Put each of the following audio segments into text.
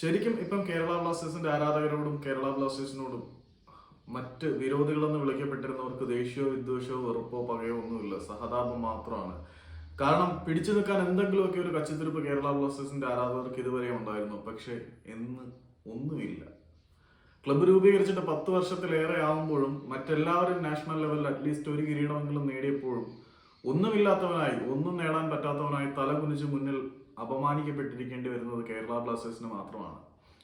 ശരിക്കും ഇപ്പം കേരള ബ്ലാസ്റ്റേഴ്സിന്റെ ആരാധകരോടും കേരള ബ്ലാസ്റ്റേഴ്സിനോടും മറ്റ് വിരോധികളെന്ന് വിളിക്കപ്പെട്ടിരുന്നവർക്ക് ദേഷ്യമോ വിദ്വേഷമോ വെറുപ്പോ പകയോ ഒന്നുമില്ല. സഹതാപം മാത്രമാണ്. കാരണം പിടിച്ചു നിൽക്കാൻ എന്തെങ്കിലുമൊക്കെ ഒരു കച്ചിത്തിരിപ്പ് കേരള ബ്ലാസ്റ്റേഴ്സിന്റെ ആരാധകർക്ക് ഇതുവരെ ഉണ്ടായിരുന്നു. പക്ഷെ എന്ന് ഒന്നുമില്ല. ക്ലബ്ബ് രൂപീകരിച്ചിട്ട് പത്ത് വർഷത്തിലേറെ ആകുമ്പോഴും മറ്റെല്ലാവരും നാഷണൽ ലെവലിൽ അറ്റ്ലീസ്റ്റ് ഒരു കിരീടമെങ്കിലും നേടിയപ്പോഴും ഒന്നുമില്ലാത്തവനായി ഒന്നും നേടാൻ പറ്റാത്തവനായി തല കുനിച്ച് മുന്നിൽ അപമാനിക്കപ്പെട്ടിരിക്കേണ്ടി വരുന്നത് കേരള ബ്ലാസ്റ്റേഴ്സിന് മാത്രമാണ്.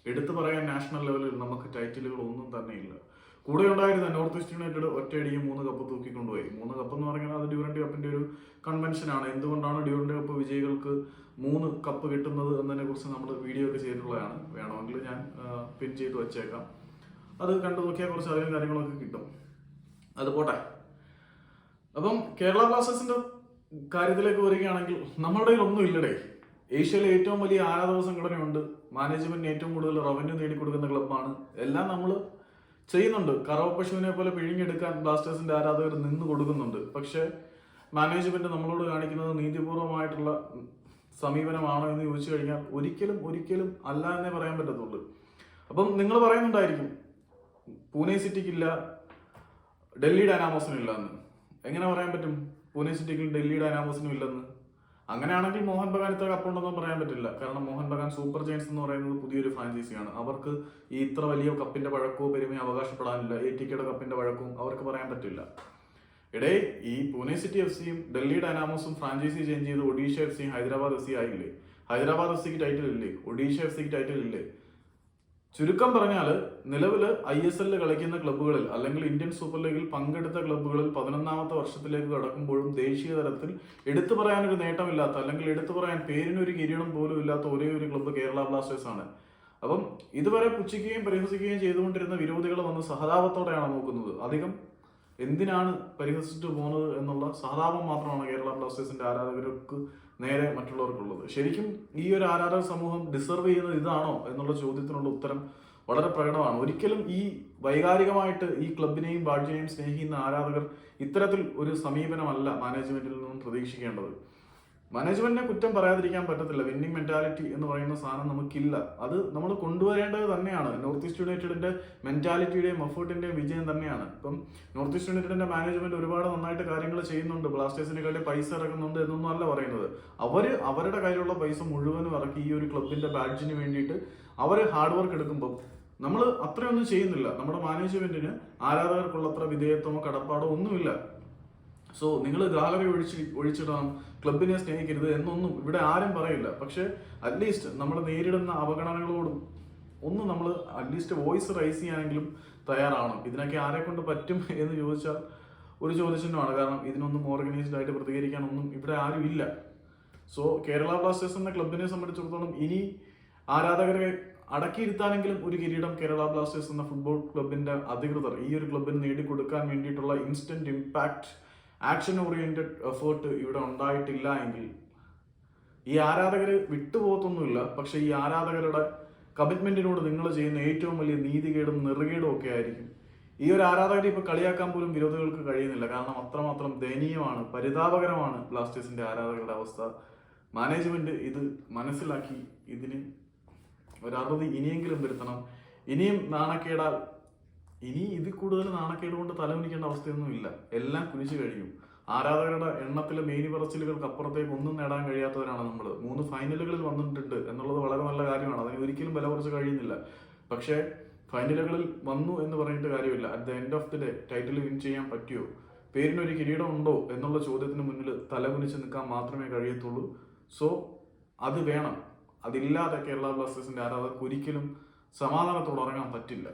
എടുത്തു പറയാൻ നാഷണൽ ലെവലിൽ നമുക്ക് ടൈറ്റിലുകൾ ഒന്നും തന്നെ ഇല്ല. കൂടെ ഉണ്ടായിരുന്ന നോർത്ത് ഈസ്റ്റ് യുണൈറ്റഡ് ഒറ്റയടിക്ക് മൂന്ന് കപ്പ് തൂക്കിക്കൊണ്ടുപോയി. മൂന്ന് കപ്പ് എന്ന് പറഞ്ഞാൽ അത് ഡ്യൂറൻഡ് കപ്പിന്റെ ഒരു കൺവെൻഷനാണ് എന്തുകൊണ്ടാണ് ഡ്യൂറൻഡ് കപ്പ് വിജയികൾക്ക് മൂന്ന് കപ്പ് കിട്ടുന്നത് എന്നതിനെ കുറിച്ച് നമ്മൾ വീഡിയോ ഒക്കെ ചെയ്തിട്ടുള്ളതാണ്. വേണമെങ്കിൽ ഞാൻ പിൻ ചെയ്ത് വെച്ചേക്കാം. അത് കണ്ടു നോക്കിയാൽ കുറച്ച് അറിവും കാര്യങ്ങളൊക്കെ കിട്ടും. അത് പോട്ടെ. അപ്പം കേരള ബ്ലാസ്റ്റേഴ്സിന്റെ കാര്യത്തിലേക്ക് വരികയാണെങ്കിൽ നമ്മുടെ ഒന്നും ഇല്ലടേ. ഏഷ്യയിലെ ഏറ്റവും വലിയ ആരാധക സംഘടനയുണ്ട്. മാനേജ്മെന്റിന് ഏറ്റവും കൂടുതൽ റവന്യൂ നേടിക്കൊടുക്കുന്ന ക്ലബ്ബാണ് എല്ലാം നമ്മൾ ചെയ്യുന്നുണ്ട്. കറവ പശുവിനെ പോലെ പിഴിഞ്ഞെടുക്കാൻ ബ്ലാസ്റ്റേഴ്സിന്റെ ആരാധകർ നിന്ന് കൊടുക്കുന്നുണ്ട്. പക്ഷേ മാനേജ്മെന്റ് നമ്മളോട് കാണിക്കുന്നത് നീതിപൂർവമായിട്ടുള്ള സമീപനമാണോ എന്ന് ചോദിച്ചു കഴിഞ്ഞാൽ ഒരിക്കലും ഒരിക്കലും അല്ല എന്നേ പറയാൻ പറ്റത്തുള്ളൂ. അപ്പം നിങ്ങൾ പറയുന്നുണ്ടായിരിക്കും പൂനെ സിറ്റിക്കില്ല ഡൽഹി ഡൈനാമോസിനും ഇല്ലെന്ന്. എങ്ങനെ പറയാൻ പറ്റും? പൂനെ സിറ്റിക്കും ഡൽഹി ഡൈനാമോസിനും ഇല്ലെന്ന്. അങ്ങനെയാണെങ്കിൽ മോഹൻ ബഗാൻ ഇത്ര കപ്പുണ്ടെന്നും പറയാൻ പറ്റില്ല. കാരണം മോഹൻ ബഗാൻ സൂപ്പർ ജയൻസ് എന്ന് പറയുന്നത് പുതിയൊരു ഫ്രാഞ്ചൈസിയാണ് അവർക്ക് ഈ ഇത്ര വലിയ കപ്പിന്റെ വഴക്കോ പെരുമയോ അവകാശപ്പെടാനില്ല. എ ടി കെയുടെ കപ്പിന്റെ പഴക്കവും അവർക്ക് പറയാൻ പറ്റില്ല. ഇടേ ഈ പൂനെ സിറ്റി എഫ് സിയും ഡൽഹി ഡൈനാമോസും ഫ്രാഞ്ചൈസി ചേഞ്ച് ചെയ്ത് ഒഡീഷ എഫ് സിയും ഹൈദരാബാദ് എഫ് സി ആയില്ലേ? ഹൈദരാബാദ് എഫ് സിക്ക് ടൈറ്റിൽ ഇല്ലേ? ഒഡീഷ എഫ് സിക്ക് ടൈറ്റിൽ ഇല്ലേ? ചുരുക്കം പറഞ്ഞാൽ നിലവിൽ ഐ എസ് എല്ലിൽ കളിക്കുന്ന ക്ലബ്ബുകളിൽ അല്ലെങ്കിൽ ഇന്ത്യൻ സൂപ്പർ ലീഗിൽ പങ്കെടുത്ത ക്ലബ്ബുകളിൽ പതിനൊന്നാമത്തെ വർഷത്തിലേക്ക് കടക്കുമ്പോഴും ദേശീയ തലത്തിൽ എടുത്തു പറയാനൊരു നേട്ടമില്ലാത്ത അല്ലെങ്കിൽ എടുത്തു പറയാൻ പേരിനൊരു കിരീടം പോലും ഇല്ലാത്ത ഒരേ ഒരു ക്ലബ്ബ് കേരള ബ്ലാസ്റ്റേഴ്സ് ആണ്. അപ്പം ഇതുവരെ പുച്ഛിക്കുകയും പരിഹസിക്കുകയും ചെയ്തുകൊണ്ടിരുന്ന വിരോധികൾ വന്ന് സഹതാപത്തോടെയാണ് നോക്കുന്നത്. അധികം എന്തിനാണ് പരിഹസിച്ചിട്ട് പോകുന്നത് എന്നുള്ള സഹതാപം മാത്രമാണ് കേരള ബ്ലാസ്റ്റേഴ്സിന്റെ ആരാധകർക്ക് നേരെ മറ്റുള്ളവർക്കുള്ളത്. ശരിക്കും ഈ ഒരു ആരാധക സമൂഹം ഡിസർവ് ചെയ്യുന്നത് ഇതാണോ എന്നുള്ള ചോദ്യത്തിനുള്ള ഉത്തരം വളരെ പ്രകടമാണ്. ഒരിക്കലും ഈ വൈകാരികമായിട്ട് ഈ ക്ലബിനെയും ബാഡ്ജിനെയും സ്നേഹിക്കുന്ന ആരാധകർ ഇത്തരത്തിൽ ഒരു സമീപനമല്ല മാനേജ്മെന്റിൽ നിന്നും പ്രതീക്ഷിക്കേണ്ടത്. മാനേജ്മെന്റിനെ കുറ്റം പറയാതിരിക്കാൻ പറ്റത്തില്ല. വിന്നിംഗ് മെന്റാലിറ്റി എന്ന് പറയുന്ന സാധനം നമുക്കില്ല. അത് നമ്മൾ കൊണ്ടുവരേണ്ടത് തന്നെയാണ്. നോർത്ത് ഈസ്റ്റ് യുണൈറ്റഡിന്റെ മെന്റാലിറ്റിയുടെയും എഫേർട്ടിന്റെയും വിജയം തന്നെയാണ്. ഇപ്പം നോർത്ത് ഈസ്റ്റ് യുണൈറ്റഡിന്റെ മാനേജ്മെന്റ് ഒരുപാട് നന്നായിട്ട് കാര്യങ്ങൾ ചെയ്യുന്നുണ്ട്. ബ്ലാസ്റ്റേഴ്സിനെക്കാട്ടി പൈസ ഇറക്കുന്നുണ്ട് എന്നൊന്നും അല്ല പറയുന്നത്. അവർ അവരുടെ കയ്യിലുള്ള പൈസ മുഴുവനും ഇറക്കി ഈ ഒരു ക്ലബിന്റെ ബാഡ്ജിന് വേണ്ടിയിട്ട് അവർ ഹാർഡ് വർക്ക് എടുക്കുമ്പോൾ നമ്മൾ അത്രയൊന്നും ചെയ്യുന്നില്ല. നമ്മുടെ മാനേജ്മെന്റിന് ആരാധകർക്കുള്ളത്ര വിധേയത്വമോ കടപ്പാടോ ഒന്നുമില്ല. സോ നിങ്ങൾ ഗാലറി ഒഴിച്ച് ഒഴിച്ചിടണം ക്ലബിനെ സ്നേഹിക്കരുത് എന്നൊന്നും ഇവിടെ ആരും പറയില്ല. പക്ഷെ അറ്റ്ലീസ്റ്റ് നമ്മൾ നേരിടുന്ന അവഗണനകളോടും ഒന്ന് നമ്മൾ അറ്റ്ലീസ്റ്റ് വോയിസ് റൈസ് ചെയ്യാനെങ്കിലും തയ്യാറാവണം. ഇതിനൊക്കെ ആരെ കൊണ്ട് പറ്റും എന്ന് ചോദിച്ചാൽ ഒരു ചോദ്യചിഹ്നമാണ്. കാരണം ഇതിനൊന്നും ഓർഗനൈസ്ഡ് ആയിട്ട് പ്രതികരിക്കാനൊന്നും ഇവിടെ ആരും ഇല്ല. സോ കേരള ബ്ലാസ്റ്റേഴ്സ് എന്ന ക്ലബിനെ സംബന്ധിച്ചിടത്തോളം ഇനി ആരാധകരെ അടക്കിയിരുത്താനെങ്കിലും ഒരു കിരീടം കേരള ബ്ലാസ്റ്റേഴ്സ് എന്ന ഫുട്ബോൾ ക്ലബിന്റെ അധികൃതർ ഈ ഒരു ക്ലബിന് നേടിക്കൊടുക്കാൻ വേണ്ടിയിട്ടുള്ള instant impact action oriented effort ഇവിടെ ഉണ്ടായിട്ടില്ല എങ്കിൽ ഈ ആരാധകർ വിട്ടുപോകത്തൊന്നുമില്ല. പക്ഷെ ഈ ആരാധകരുടെ കമ്മിറ്റ്മെന്റിനോട് നിങ്ങൾ ചെയ്യുന്ന ഏറ്റവും വലിയ നീതികേടും നെറുകേടും ഒക്കെ ആയിരിക്കും. ഈ ഒരു ആരാധകരെ ഇപ്പൊ കളിയാക്കാൻ പോലും വിരോധികൾക്ക് കഴിയുന്നില്ല. കാരണം അത്രമാത്രം ദയനീയമാണ് പരിതാപകരമാണ് ബ്ലാസ്റ്റേഴ്സിന്റെ ആരാധകരുടെ അവസ്ഥ. മാനേജ്മെന്റ് ഇത് മനസ്സിലാക്കി ഇതിന് ഒരു അറുതി ഇനിയെങ്കിലും വരുത്തണം. ഇനിയും നാണക്കേടാൽ ഇനി ഇതിൽ കൂടുതൽ നാണക്കേട് കൊണ്ട് തലകുനിക്കേണ്ട അവസ്ഥയൊന്നും ഇല്ല. എല്ലാം കുനിച്ചു കഴിയും. ആരാധകരുടെ എണ്ണത്തിലെ മെയിൻ പറച്ചിലുകൾക്ക് അപ്പുറത്തേക്ക് ഒന്നും നേടാൻ കഴിയാത്തവരാണ് നമ്മൾ മൂന്ന് ഫൈനലുകളിൽ വന്നിട്ടുണ്ട് എന്നുള്ളത് വളരെ നല്ല കാര്യമാണ്. അതിന് ഒരിക്കലും വില കുറച്ച് കഴിയുന്നില്ല. പക്ഷേ ഫൈനലുകളിൽ വന്നു എന്ന് പറഞ്ഞിട്ട് കാര്യമില്ല. At the end of the day title win ചെയ്യാൻ പറ്റിയോ പേരിനൊരു കിരീടം ഉണ്ടോ എന്നുള്ള ചോദ്യത്തിന് മുന്നിൽ തലകുനിച്ച് നിൽക്കാൻ മാത്രമേ കഴിയത്തുള്ളൂ. സോ അത് വേണം. അതില്ലാതെ കേരള ബ്ലാസ്റ്റേഴ്സിന്റെ ആരാധകർക്ക് ഒരിക്കലും സമാധാനത്തോടെ ഉറങ്ങാൻ പറ്റില്ല.